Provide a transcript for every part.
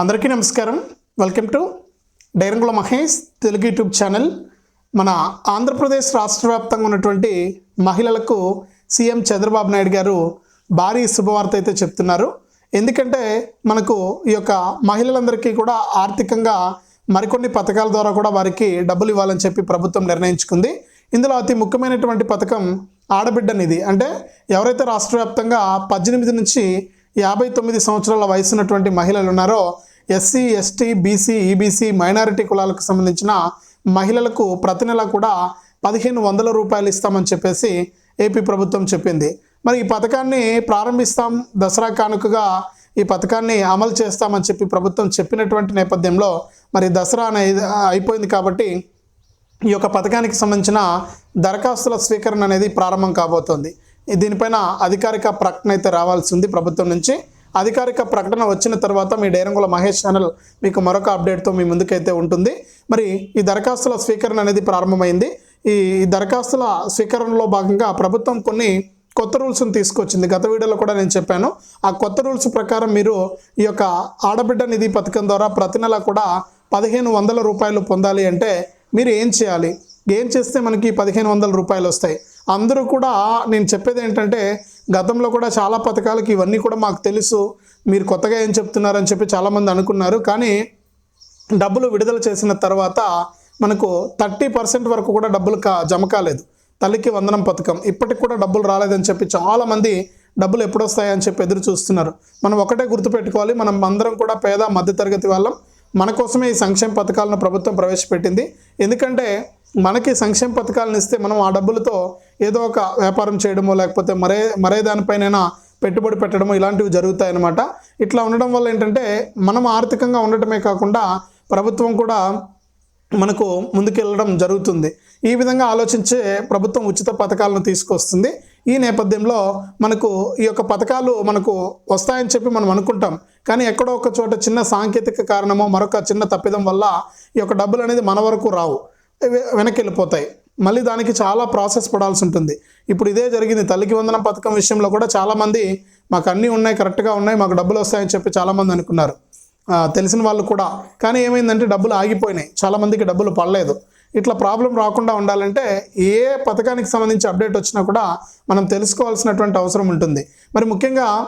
అందరికీ నమస్కారం. Welcome to Dairangula Mahesh Telugu YouTube channel. మన ఆంధ్రప్రదేశ్ రాష్ట్ర వ్యాప్తంగా ఉన్నటువంటి మహిళలకు సీఎం చంద్రబాబు నాయుడు గారు భారీ శుభవార్త అయితే చెప్తున్నారు. ఎందుకంటే మనకు ఈ యొక్క మహిళలందరికీ కూడా ఆర్థికంగా మరికొన్ని పథకాల ద్వారా కూడా వారికి డబ్బులు ఇవ్వాలని చెప్పి ప్రభుత్వం నిర్ణయించుకుంది. ఇందులో అతి ముఖ్యమైనటువంటి పథకం ఆడబిడ్డ నిధి. అంటే ఎవరైతే రాష్ట్ర వ్యాప్తంగా పద్దెనిమిది నుంచి యాభై తొమ్మిది సంవత్సరాల వయసు ఉన్నటువంటి మహిళలు ఉన్నారో SC ST BC EBC minority కులాలకు సంబంధించిన మహిళలకు ప్రతి నెల కూడా పదిహేను వందల రూపాయలు ఇస్తామని చెప్పేసి ఏపీ ప్రభుత్వం చెప్పింది. మరి ఈ పథకాన్ని ప్రారంభిస్తాం దసరా కానుకగా ఈ పథకాన్ని అమలు చేస్తామని చెప్పి ప్రభుత్వం చెప్పినటువంటి నేపథ్యంలో మరి దసరా అనేది అయిపోయింది కాబట్టి ఈ యొక్క పథకానికి సంబంధించిన దరఖాస్తుల స్వీకరణ అనేది ప్రారంభం కాబోతోంది. దీనిపైన అధికారిక ప్రకటన అయితే రావాల్సి ఉంది ప్రభుత్వం నుంచి. అధికారిక ప్రకటన వచ్చిన తర్వాత మీ డైరంగుల మహేష్ ఛానల్ మీకు మరొక అప్డేట్తో మీ ముందుకైతే ఉంటుంది. మరి ఈ దరఖాస్తుల స్వీకరణ అనేది ప్రారంభమైంది. ఈ దరఖాస్తుల స్వీకరణలో భాగంగా ప్రభుత్వం కొన్ని కొత్త రూల్స్ని తీసుకొచ్చింది. గత వీడియోలో కూడా నేను చెప్పాను. ఆ కొత్త రూల్స్ ప్రకారం మీరు ఈ యొక్క ఆడబిడ్డ నిధి పథకం ద్వారా ప్రతి నెల కూడా పదిహేను వందల రూపాయలు పొందాలి అంటే మీరు ఏం చేయాలి? ఏం చేస్తే మనకి పదిహేను వందల రూపాయలు వస్తాయి. అందరూ కూడా నేను చెప్పేది ఏంటంటే గతంలో కూడా చాలా పథకాలకి ఇవన్నీ కూడా మాకు తెలుసు. మీరు కొత్తగా ఏం చెప్తున్నారని చెప్పి చాలామంది అనుకున్నారు. కానీ డబ్బులు విడుదల చేసిన తర్వాత మనకు థర్టీ పర్సెంట్ వరకు కూడా డబ్బులు కా జమ కాలేదు. తల్లికి వందనం పథకం. ఇప్పటికి కూడా డబ్బులు రాలేదని చెప్పి చాలామంది డబ్బులు ఎప్పుడు వస్తాయని చెప్పి ఎదురు చూస్తున్నారు. మనం ఒకటే గుర్తుపెట్టుకోవాలి. మనం అందరం కూడా పేద మధ్యతరగతి వాళ్ళం. మన కోసమే ఈ సంక్షేమ పథకాలను ప్రభుత్వం ప్రవేశపెట్టింది. ఎందుకంటే మనకి సంక్షేమ పథకాలను ఇస్తే మనం ఆ డబ్బులతో ఏదో ఒక వ్యాపారం చేయడమో లేకపోతే మరే మరే దానిపైనైనా పెట్టుబడి పెట్టడమో ఇలాంటివి జరుగుతాయన్నమాట. ఇట్లా ఉండడం వల్ల ఏంటంటే మనం ఆర్థికంగా ఉండటమే కాకుండా ప్రభుత్వం కూడా మనకు ముందుకెళ్ళడం జరుగుతుంది. ఈ విధంగా ఆలోచించే ప్రభుత్వం ఉచిత పథకాలను తీసుకొస్తుంది. ఈ నేపథ్యంలో మనకు ఈ యొక్క పథకాలు మనకు వస్తాయని చెప్పి మనం అనుకుంటాం. కానీ ఎక్కడో ఒక చోట చిన్న సాంకేతిక కారణమో మరొక చిన్న తప్పిదం వల్ల ఈ యొక్క డబ్బులు అనేది మన వరకు రావు. వెనక్కి వెళ్ళిపోతాయి మళ్ళీ దానికి చాలా ప్రాసెస్ పడాల్సి ఉంటుంది. ఇప్పుడు ఇదే జరిగింది. తల్లికి వందనం పథకం విషయంలో కూడా చాలామంది మాకు అన్నీ ఉన్నాయి కరెక్ట్గా ఉన్నాయి మాకు డబ్బులు వస్తాయని చెప్పి చాలామంది అనుకున్నారు. తెలిసిన వాళ్ళు కూడా. కానీ ఏమైందంటే డబ్బులు ఆగిపోయినాయి. చాలామందికి డబ్బులు పడలేదు. ఇట్లా ప్రాబ్లం రాకుండా ఉండాలంటే ఏ పథకానికి సంబంధించి అప్డేట్ వచ్చినా కూడా మనం తెలుసుకోవాల్సినటువంటి అవసరం ఉంటుంది. మరి ముఖ్యంగా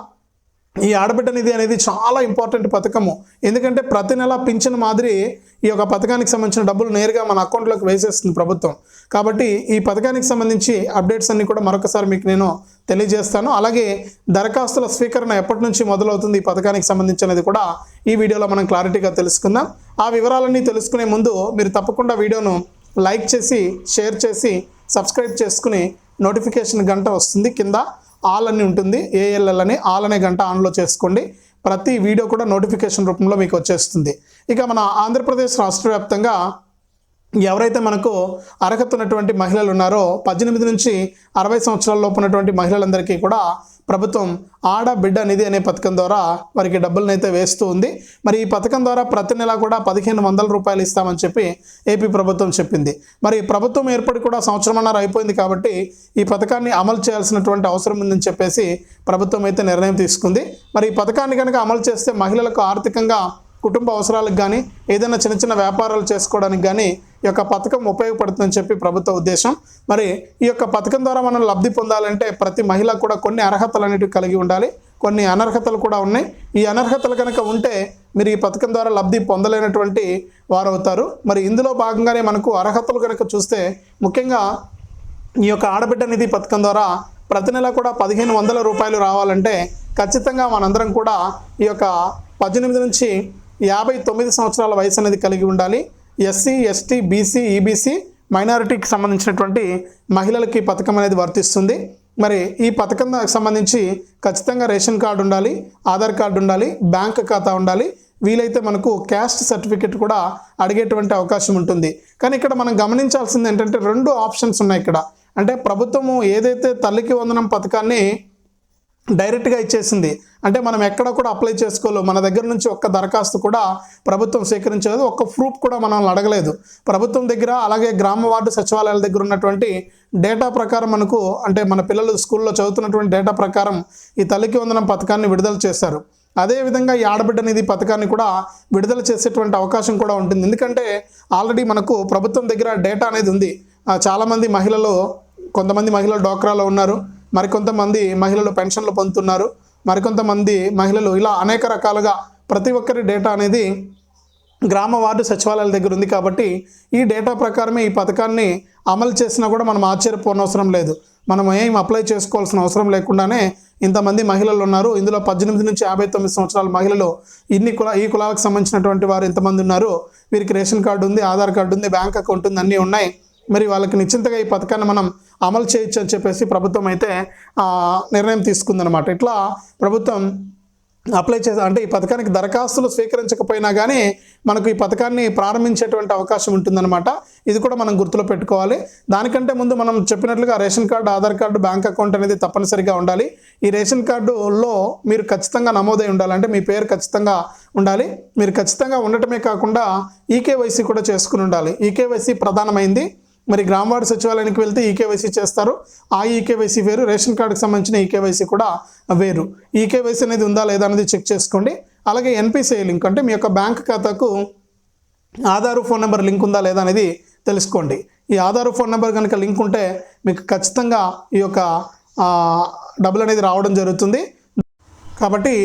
ఈ ఆడబిడ్డ నిధి అనేది చాలా ఇంపార్టెంట్ పథకము. ఎందుకంటే ప్రతి నెల పింఛన్ మాదిరి ఈ యొక్క పథకానికి సంబంధించిన డబ్బులు నేరుగా మన అకౌంట్లోకి వేసేస్తుంది ప్రభుత్వం. కాబట్టి ఈ పథకానికి సంబంధించి అప్డేట్స్ అన్ని కూడా మరొకసారి మీకు నేను తెలియజేస్తాను. అలాగే దరఖాస్తుల స్వీకరణ ఎప్పటి నుంచి మొదలవుతుంది ఈ పథకానికి సంబంధించినది కూడా ఈ వీడియోలో మనం క్లారిటీగా తెలుసుకుందాం. ఆ వివరాలన్నీ తెలుసుకునే ముందు మీరు తప్పకుండా వీడియోను లైక్ చేసి షేర్ చేసి సబ్స్క్రైబ్ చేసుకుని నోటిఫికేషన్ గంట వస్తుంది. కింద ఆల్ అని ఉంటుంది ఏఎల్ఎల్ అని ఆల్ అనే గంట ఆన్లో చేసుకోండి. ప్రతి వీడియో కూడా నోటిఫికేషన్ రూపంలో మీకు వచ్చేస్తుంది. ఇక మన ఆంధ్రప్రదేశ్ రాష్ట్ర వ్యాప్తంగా ఎవరైతే మనకు అర్హత ఉన్నటువంటి మహిళలు ఉన్నారో పద్దెనిమిది నుంచి అరవై సంవత్సరాల లోపు ఉన్నటువంటి మహిళలందరికీ కూడా ప్రభుత్వం ఆడబిడ్డ నిధి అనే పథకం ద్వారా వారికి డబ్బులను అయితే వేస్తూ ఉంది. మరి ఈ పథకం ద్వారా ప్రతి నెల కూడా పదిహేను వందల రూపాయలు ఇస్తామని చెప్పి ఏపీ ప్రభుత్వం చెప్పింది. మరి ప్రభుత్వం ఏర్పడి కూడా సంవత్సరమన్నర అయిపోయింది కాబట్టి ఈ పథకాన్ని అమలు చేయాల్సినటువంటి అవసరం ఉందని చెప్పేసి ప్రభుత్వం అయితే నిర్ణయం తీసుకుంది. మరి ఈ పథకాన్ని కనుక అమలు చేస్తే మహిళలకు ఆర్థికంగా కుటుంబ అవసరాలకు కానీ ఏదైనా చిన్న చిన్న వ్యాపారాలు చేసుకోవడానికి కానీ ఈ యొక్క పథకం ఉపయోగపడుతుందని చెప్పి ప్రభుత్వ ఉద్దేశం. మరి ఈ యొక్క పథకం ద్వారా మనం లబ్ధి పొందాలంటే ప్రతి మహిళ కూడా కొన్ని అర్హతలు అనేటివి కలిగి ఉండాలి. కొన్ని అనర్హతలు కూడా ఉన్నాయి. ఈ అనర్హతలు కనుక ఉంటే మీరు ఈ పథకం ద్వారా లబ్ధి పొందలేనటువంటి వారు అవుతారు. మరి ఇందులో భాగంగానే మనకు అర్హతలు కనుక చూస్తే ముఖ్యంగా ఈ యొక్క ఆడబిడ్డ నిధి పథకం ద్వారా ప్రతి నెల కూడా పదిహేను వందల రూపాయలు రావాలంటే ఖచ్చితంగా మనందరం కూడా ఈ యొక్క పద్దెనిమిది నుంచి యాభై తొమ్మిది సంవత్సరాల వయసు అనేది కలిగి ఉండాలి. ఎస్సీ ఎస్టీ బీసీ ఈబీసీ మైనారిటీకి సంబంధించినటువంటి మహిళలకి పథకం అనేది వర్తిస్తుంది. మరి ఈ పథకం సంబంధించి ఖచ్చితంగా రేషన్ కార్డు ఉండాలి ఆధార్ కార్డు ఉండాలి బ్యాంక్ ఖాతా ఉండాలి. వీలైతే మనకు క్యాస్ట్ సర్టిఫికెట్ కూడా అడిగేటువంటి అవకాశం ఉంటుంది. కానీ ఇక్కడ మనం గమనించాల్సింది ఏంటంటే రెండు ఆప్షన్స్ ఉన్నాయి ఇక్కడ. అంటే ప్రభుత్వము ఏదైతే తల్లికి వందనం పథకాన్ని డైరెక్ట్గా ఇచ్చేసింది. అంటే మనం ఎక్కడ కూడా అప్లై చేసుకోలేము మన దగ్గర నుంచి ఒక్క దరఖాస్తు కూడా ప్రభుత్వం స్వీకరించలేదు. ఒక్క ప్రూఫ్ కూడా మనల్ని అడగలేదు. ప్రభుత్వం దగ్గర అలాగే గ్రామ వార్డు సచివాలయాల దగ్గర ఉన్నటువంటి డేటా ప్రకారం మనకు అంటే మన పిల్లలు స్కూల్లో చదువుతున్నటువంటి డేటా ప్రకారం ఈ తల్లికి వందనం పథకాన్ని విడుదల చేశారు. అదేవిధంగా ఈ ఆడబిడ్డ నిధి పథకాన్ని కూడా విడుదల చేసేటువంటి అవకాశం కూడా ఉంటుంది. ఎందుకంటే ఆల్రెడీ మనకు ప్రభుత్వం దగ్గర డేటా అనేది ఉంది. చాలామంది మహిళలు కొంతమంది మహిళలు డోక్రాలో ఉన్నారు. మరికొంతమంది మహిళలు పెన్షన్లు పొందుతున్నారు. మరికొంతమంది మహిళలు ఇలా అనేక రకాలుగా ప్రతి ఒక్కరి డేటా అనేది గ్రామ వార్డు సచివాలయాల దగ్గర ఉంది కాబట్టి ఈ డేటా ప్రకారమే ఈ పథకాన్ని అమలు చేసినా కూడా మనం ఆశ్చర్యపోనవసరం లేదు. మనం ఏం అప్లై చేసుకోవాల్సిన అవసరం లేకుండానే ఇంతమంది మహిళలు ఉన్నారు. ఇందులో పద్దెనిమిది నుంచి యాభై తొమ్మిది సంవత్సరాల మహిళలు ఇన్ని కుల ఈ కులాలకు సంబంధించినటువంటి వారు ఎంతమంది ఉన్నారు. వీరికి రేషన్ కార్డు ఉంది ఆధార్ కార్డు ఉంది బ్యాంక్ అకౌంట్ ఉంది అన్నీ ఉన్నాయి. మరి వాళ్ళకి నిశ్చింతగా ఈ పథకాన్ని మనం అమలు చేయొచ్చు అని చెప్పేసి ప్రభుత్వం అయితే నిర్ణయం తీసుకుందనమాట ఇట్లా ప్రభుత్వం అప్లై చేసే అంటే ఈ పథకానికి దరఖాస్తులు స్వీకరించకపోయినా కానీ మనకు ఈ పథకాన్ని ప్రారంభించేటువంటి అవకాశం ఉంటుందన్నమాట. ఇది కూడా మనం గుర్తులో పెట్టుకోవాలి. దానికంటే ముందు మనం చెప్పినట్లుగా ration card Aadhaar card bank account అనేది తప్పనిసరిగా ఉండాలి. ఈ రేషన్ కార్డులో మీరు ఖచ్చితంగా నమోదై ఉండాలంటే మీ పేరు ఖచ్చితంగా ఉండాలి. మీరు ఖచ్చితంగా ఉండటమే కాకుండా ఈకేవైసీ కూడా చేసుకుని ఉండాలి. ఈకేవైసీ ప్రధానమైంది. మరి గ్రామవార్డు సచివాలయానికి వెళ్తే ఈకేవైసీ చేస్తారు. ఆ ఈకేవైసీ వేరు రేషన్ కార్డుకి సంబంధించిన ఈకేవైసీ కూడా వేరు. ఈకేవైసీ అనేది ఉందా లేదా అనేది చెక్ చేసుకోండి. అలాగే ఎన్పిసిఐ లింక్ అంటే మీ యొక్క బ్యాంక్ ఖాతాకు ఆధారు ఫోన్ నెంబర్ లింక్ ఉందా లేదా అనేది తెలుసుకోండి. ఈ ఆధారు ఫోన్ నెంబర్ కనుక లింక్ ఉంటే మీకు ఖచ్చితంగా ఈ యొక్క డబ్బులు అనేది రావడం జరుగుతుంది. కాబట్టి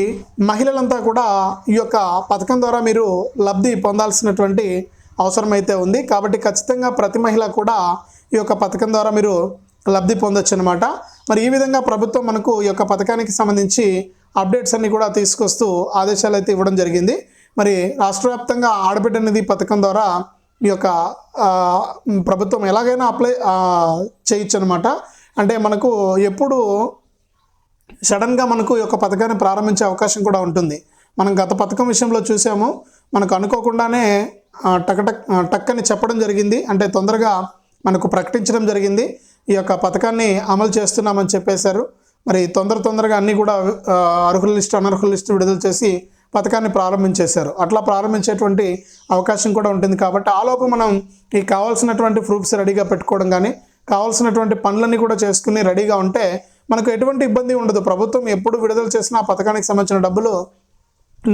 మహిళలంతా కూడా ఈ యొక్క పథకం ద్వారా మీరు లబ్ధి పొందాల్సినటువంటి అవసరమైతే ఉంది. కాబట్టి ఖచ్చితంగా ప్రతి మహిళ కూడా ఈ యొక్క పథకం ద్వారా మీరు లబ్ధి పొందొచ్చు అనమాట మరి ఈ విధంగా ప్రభుత్వం మనకు ఈ యొక్క పథకానికి సంబంధించి అప్డేట్స్ అన్ని కూడా తీసుకొస్తూ ఆదేశాలు అయితే ఇవ్వడం జరిగింది. మరి రాష్ట్ర వ్యాప్తంగా ఆడబిడ్డ నిధి పథకం ద్వారా ఈ యొక్క ప్రభుత్వం ఎలాగైనా అప్లై చేయొచ్చు అనమాట అంటే మనకు ఎప్పుడు సడన్గా మనకు ఈ యొక్క పథకాన్ని ప్రారంభించే అవకాశం కూడా ఉంటుంది. మనం గత పథకం విషయంలో చూసాము. మనకు అనుకోకుండానే ఆ, టక్ టక్ అని చెప్పడం జరిగింది. అంటే తొందరగా మనకు ప్రకటించడం జరిగింది. ఈ యొక్క పథకాన్ని అమలు చేస్తున్నామని చెప్పేశారు. మరి తొందర తొందరగా అన్నీ కూడా అర్హుల లిస్టు అనర్హుల లిస్టు విడుదల చేసి పథకాన్ని ప్రారంభించేశారు. అట్లా ప్రారంభించేటువంటి అవకాశం కూడా ఉంటుంది కాబట్టి ఆలోపు మనం ఈ కావాల్సినటువంటి ప్రూఫ్స్ రెడీగా పెట్టుకోవడం కానీ కావాల్సినటువంటి పనులన్నీ కూడా చేసుకుని రెడీగా ఉంటే మనకు ఎటువంటి ఇబ్బంది ఉండదు. ప్రభుత్వం ఎప్పుడు విడుదల చేసిన ఆ పథకానికి సంబంధించిన డబ్బులు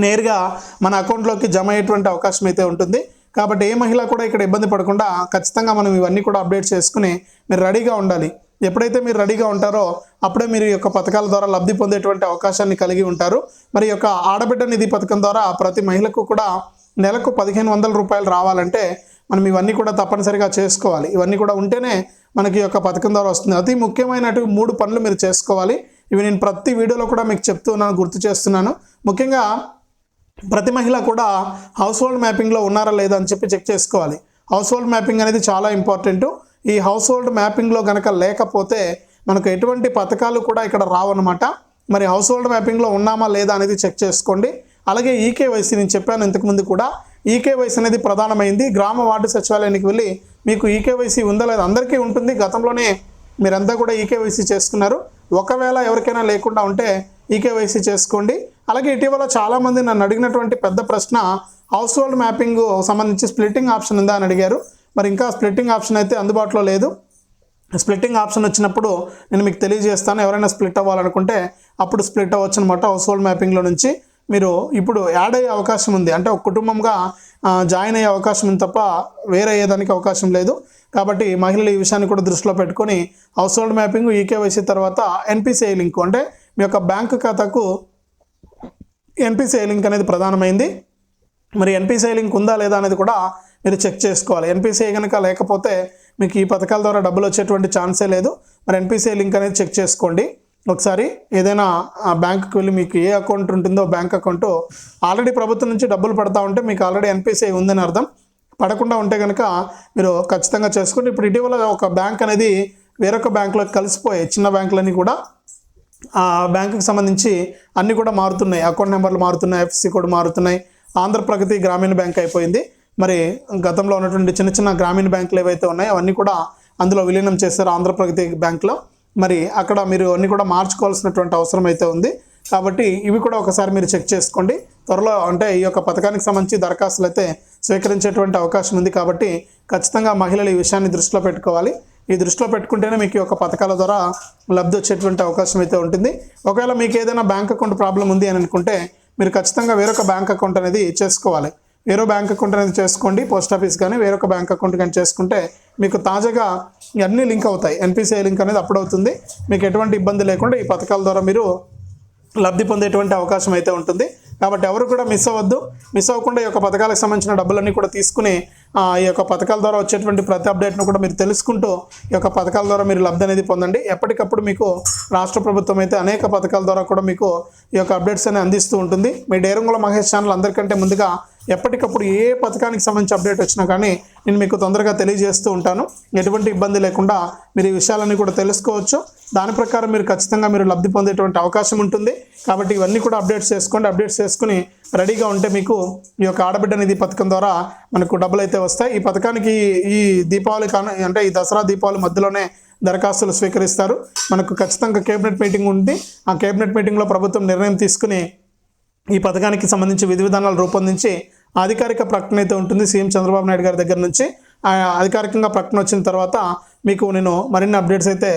నేరుగా మన అకౌంట్లోకి జమ అయ్యేటువంటి అవకాశం అయితే ఉంటుంది. కాబట్టి ఏ మహిళ కూడా ఇక్కడ ఇబ్బంది పడకుండా ఖచ్చితంగా మనం ఇవన్నీ కూడా అప్డేట్ చేసుకుని మీరు రెడీగా ఉండాలి. ఎప్పుడైతే మీరు రెడీగా ఉంటారో అప్పుడే మీరు ఈ యొక్క పథకాల ద్వారా లబ్ధి పొందేటువంటి అవకాశాన్ని కలిగి ఉంటారు. మరి యొక్క ఆడబిడ్డ నిధి పథకం ద్వారా ప్రతి మహిళకు కూడా నెలకు పదిహేను వందల రూపాయలు రావాలంటే మనం ఇవన్నీ కూడా తప్పనిసరిగా చేసుకోవాలి. ఇవన్నీ కూడా ఉంటేనే మనకి యొక్క పథకం ద్వారా వస్తుంది. అతి ముఖ్యమైనటువంటి మూడు పనులు మీరు చేసుకోవాలి. ఇవి నేను ప్రతి వీడియోలో కూడా మీకు చెప్తున్నాను గుర్తు చేస్తున్నాను. ముఖ్యంగా ప్రతి మహిళ కూడా హౌస్ హోల్డ్ మ్యాపింగ్లో ఉన్నారా లేదా అని చెప్పి చెక్ చేసుకోవాలి. హౌస్ హోల్డ్ మ్యాపింగ్ అనేది చాలా ఇంపార్టెంట్ ఈ హౌస్ హోల్డ్ మ్యాపింగ్లో కనుక లేకపోతే మనకు ఎటువంటి పథకాలు కూడా ఇక్కడ రావన్నమాట. మరి హౌస్ హోల్డ్ మ్యాపింగ్లో ఉన్నామా లేదా అనేది చెక్ చేసుకోండి. అలాగే ఈకేవైసీ నేను చెప్పాను ఇంతకుముందు కూడా. ఈకేవైసీ అనేది ప్రధానమైంది. గ్రామ వార్డు సచివాలయానికి వెళ్ళి మీకు ఈకేవైసీ ఉందా లేదా అందరికీ ఉంటుంది. గతంలోనే మీరంతా కూడా ఈకేవైసీ చేసుకున్నారు. ఒకవేళ ఎవరికైనా లేకుండా ఉంటే ఈకేవైసీ చేసుకోండి. అలాగే ఇటీవల చాలామంది నన్ను అడిగినటువంటి పెద్ద ప్రశ్న హౌస్ హోల్డ్ మ్యాపింగ్ సంబంధించి స్ప్లిట్టింగ్ ఆప్షన్ ఉందా అని అడిగారు. మరి ఇంకా స్ప్లిట్టింగ్ ఆప్షన్ అయితే అందుబాటులో లేదు. స్ప్లిట్టింగ్ ఆప్షన్ వచ్చినప్పుడు నేను మీకు తెలియజేస్తాను. ఎవరైనా స్ప్లిట్ అవ్వాలనుకుంటే అప్పుడు స్ప్లిట్ అవ్వచ్చు అనమాట హౌస్ హోల్డ్ మ్యాపింగ్లో నుంచి. మీరు ఇప్పుడు యాడ్ అయ్యే అవకాశం ఉంది. అంటే ఒక కుటుంబంగా జాయిన్ అయ్యే అవకాశం ఉంది తప్ప వేరే అయ్యేదానికి అవకాశం లేదు. కాబట్టి మహిళలు ఈ విషయాన్ని కూడా దృష్టిలో పెట్టుకొని హౌస్ హోల్డ్ మ్యాపింగ్ ఈకేవైసీ తర్వాత ఎన్పిసిఐ లింక్ అంటే మీ యొక్క బ్యాంకు ఖాతాకు ఎన్పిసిఐ లింక్ అనేది ప్రధానమైంది. మరి ఎన్పిసిఐ లింక్ ఉందా లేదా అనేది కూడా మీరు చెక్ చేసుకోవాలి. ఎన్పిసిఐ కనుక లేకపోతే మీకు ఈ పథకాల ద్వారా డబ్బులు వచ్చేటువంటి ఛాన్సే లేదు. మరి ఎన్పిసిఐ లింక్ అనేది చెక్ చేసుకోండి. ఒకసారి ఏదైనా ఆ బ్యాంకుకి వెళ్ళి మీకు ఏ అకౌంట్ ఉంటుందో బ్యాంక్ అకౌంట్ ఆల్రెడీ ప్రభుత్వం నుంచి డబ్బులు పడతా ఉంటే మీకు ఆల్రెడీ ఎన్పిసిఐ ఉందని అర్థం. పడకుండా ఉంటే కనుక మీరు ఖచ్చితంగా చేసుకోండి ఇప్పుడు ఇటీవల ఒక బ్యాంక్ అనేది వేరొక బ్యాంకులోకి కలిసిపోయాయి. చిన్న బ్యాంకులన్నీ కూడా ఆ బ్యాంకుకి సంబంధించి అన్నీ కూడా మారుతున్నాయి. అకౌంట్ నెంబర్లు మారుతున్నాయి. ఎఫ్సి కూడా మారుతున్నాయి. ఆంధ్రప్రగతి గ్రామీణ బ్యాంక్ అయిపోయింది. మరి గతంలో ఉన్నటువంటి చిన్న చిన్న గ్రామీణ బ్యాంకులు ఏవైతే ఉన్నాయో అవన్నీ కూడా అందులో విలీనం చేశారు ఆంధ్రప్రగతి బ్యాంక్లో. మరి అక్కడ మీరు అన్నీ కూడా మార్చుకోవాల్సినటువంటి అవసరం అయితే ఉంది. కాబట్టి ఇవి కూడా ఒకసారి మీరు చెక్ చేసుకోండి. త్వరలో అంటే ఈ యొక్క పథకానికి సంబంధించి దరఖాస్తులు అయితే స్వీకరించేటువంటి అవకాశం ఉంది. కాబట్టి ఖచ్చితంగా మహిళలు ఈ విషయాన్ని దృష్టిలో పెట్టుకోవాలి. ఈ దృష్టిలో పెట్టుకుంటేనే మీకు ఈ యొక్క పథకాల ద్వారా లబ్ధి వచ్చేటువంటి అవకాశం అయితే ఉంటుంది. ఒకవేళ మీకు ఏదైనా బ్యాంక్ అకౌంట్ ప్రాబ్లం ఉంది అని అనుకుంటే మీరు ఖచ్చితంగా వేరొక బ్యాంక్ అకౌంట్ అనేది చేసుకోవాలి. వేరే బ్యాంక్ అకౌంట్ అనేది చేసుకోండి పోస్ట్ ఆఫీస్ కానీ వేరొక బ్యాంక్ అకౌంట్ కానీ చేసుకుంటే మీకు తాజాగా అన్నీ లింక్ అవుతాయి. ఎన్పిసిఐ లింక్ అనేది అప్పుడు అవుతుంది. మీకు ఎటువంటి ఇబ్బంది లేకుండా ఈ పథకాల ద్వారా మీరు లబ్ధి పొందేటువంటి అవకాశం అయితే ఉంటుంది. కాబట్టి ఎవరు కూడా మిస్ అవ్వద్దు. మిస్ అవ్వకుండా ఈ యొక్క పథకాలకు సంబంధించిన డబ్బులన్నీ కూడా తీసుకుని ఆ, ఈ యొక్క పథకాల ద్వారా వచ్చేటువంటి ప్రతి అప్డేట్ను కూడా మీరు తెలుసుకుంటూ ఈ యొక్క పథకాల ద్వారా మీరు లబ్ధి అనేది పొందండి. ఎప్పటికప్పుడు మీకు రాష్ట్ర ప్రభుత్వం అయితే అనేక పథకాల ద్వారా కూడా మీకు ఈ యొక్క అప్డేట్స్ అనేది అందిస్తూ ఉంటుంది. మీ డేరంగుల మహేష్ ఛానల్ అందరికంటే ముందుగా ఎప్పటికప్పుడు ఏ పథకానికి సంబంధించి అప్డేట్ వచ్చినా కానీ నేను మీకు తొందరగా తెలియజేస్తూ ఉంటాను. ఎటువంటి ఇబ్బంది లేకుండా మీరు ఈ విషయాలన్నీ కూడా తెలుసుకోవచ్చు. దాని ప్రకారం మీరు ఖచ్చితంగా మీరు లబ్ధి పొందేటువంటి అవకాశం ఉంటుంది. కాబట్టి ఇవన్నీ కూడా అప్డేట్స్ చేసుకోండి. అప్డేట్స్ చేసుకుని రెడీగా ఉంటే మీకు ఈ యొక్క ఆడబిడ్డ నిధి పథకం ద్వారా మనకు డబ్బులు అయితే వస్తాయి. ఈ పథకానికి ఈ దీపావళి కాను అంటే ఈ దసరా దీపావళి మధ్యలోనే దరఖాస్తులు స్వీకరిస్తారు. మనకు ఖచ్చితంగా కేబినెట్ మీటింగ్ ఉంది. ఆ కేబినెట్ మీటింగ్లో ప్రభుత్వం నిర్ణయం తీసుకుని ఈ పథకానికి సంబంధించి విధి విధానాలు రూపొందించి అధికారిక ప్రకటన అయితే ఉంటుంది. సీఎం చంద్రబాబు నాయుడు గారి దగ్గర నుంచి. అధికారికంగా ప్రకటన వచ్చిన తర్వాత మీకు నేను మరిన్ని అప్డేట్స్ అయితే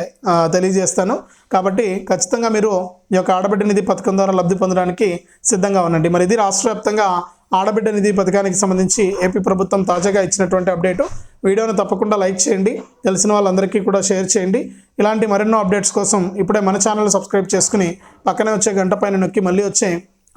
తెలియజేస్తాను. కాబట్టి ఖచ్చితంగా మీరు ఈ యొక్క ఆడబిడ్డ నిధి పథకం ద్వారా లబ్ధి పొందడానికి సిద్ధంగా ఉండండి. మరి ఇది రాష్ట్ర వ్యాప్తంగా ఆడబిడ్డ నిధి పథకానికి సంబంధించి ఏపీ ప్రభుత్వం తాజాగా ఇచ్చినటువంటి అప్డేటు. వీడియోను తప్పకుండా లైక్ చేయండి. తెలిసిన వాళ్ళందరికీ కూడా షేర్ చేయండి. ఇలాంటి మరెన్నో అప్డేట్స్ కోసం ఇప్పుడే మన ఛానల్ సబ్స్క్రైబ్ చేసుకుని పక్కనే వచ్చే గంట పైన నొక్కి మళ్ళీ వచ్చే